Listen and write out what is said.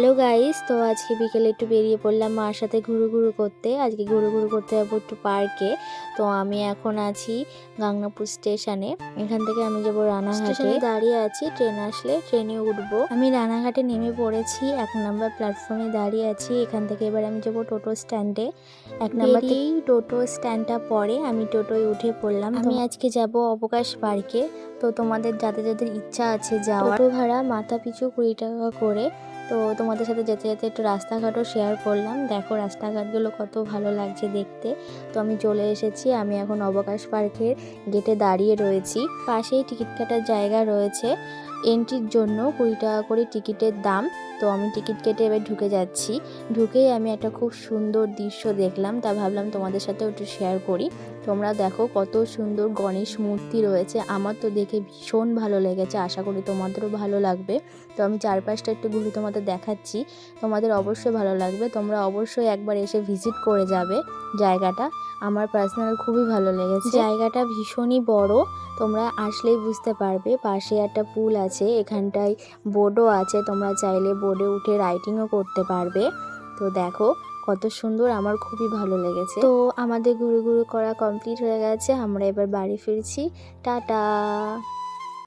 Hello guys তো আজকে বিকেলে একটু বেরিয়ে পড়লাম মার সাথে ঘুরু ঘুরু করতে। আজকে ঘুরু ঘুরু করতে যাব একটু পার্কে। তো আমি এখন আছি গাংনাপুর স্টেশনে। এখান থেকে আমি যাব রানাঘাটে। দাঁড়িয়ে আছি ট্রেন আসলে ট্রেনে উঠবো। আমি রানাঘাটে নেমে পড়েছি এক নম্বর প্ল্যাটফর্মে দাঁড়িয়ে আছি। এখান থেকে এবার আমি যাব টোটো স্ট্যান্ডে। এক নম্বর এই টোটো স্ট্যান্ডটা পরে আমি টোটোয় উঠে পড়লাম। আমি আজকে যাব অবকাশ পার্কে। তো তোমাদের যাদের যাদের ইচ্ছা আছে যাওয়ার। টোটো ভাড়া মাথা পিছু কুড়ি টাকা করে। তো তোমাদের সাথে যেতে যেতে একটু রাস্তাঘাটও শেয়ার করলাম। দেখো রাস্তাঘাটগুলো কত ভালো লাগছে দেখতে। তো আমি চলে এসেছি, আমি এখন অবকাশ পার্কের গেটে দাঁড়িয়ে রয়েছি। পাশেই টিকিট কাটার জায়গা রয়েছে। এন্ট্রির জন্য কুড়ি টাকা করে টিকিটের দাম। তো আমি টিকিট কেটে এবার ঢুকে যাচ্ছি। ঢুকেই আমি একটা খুব সুন্দর দৃশ্য দেখলাম, তা ভাবলাম তোমাদের সাথে একটু শেয়ার করি। তোমরা দেখো কত সুন্দর গণেশ মূর্তি রয়েছে, আমার তো দেখে ভীষণ ভালো লেগেছে, আশা করি তোমাদেরও ভালো লাগবে। তো আমি চারপাশটা একটু ঘুরে তোমাদের দেখাচ্ছি, তোমাদের অবশ্যই ভালো লাগবে, তোমরা অবশ্যই একবার এসে ভিজিট করে যাবে জায়গাটা, আমার পার্সোনাল খুবই ভালো লেগেছে। জায়গাটা ভীষণই বড়, তোমরা আসলেই বুঝতে পারবে, পাশে একটা পুল আছে, এখানটায় বোর্ডও আছে, তোমরা চাইলে বোর্ডে উঠে রাইটিংও করতে পারবে। তো দেখো, কত সুন্দর, আমার খুবই ভালো লেগেছে। তো আমাদের ঘুরে ঘুরে করা কমপ্লিট হয়ে গেছে, আমরা এবার বাড়ি ফিরছি। টাটা!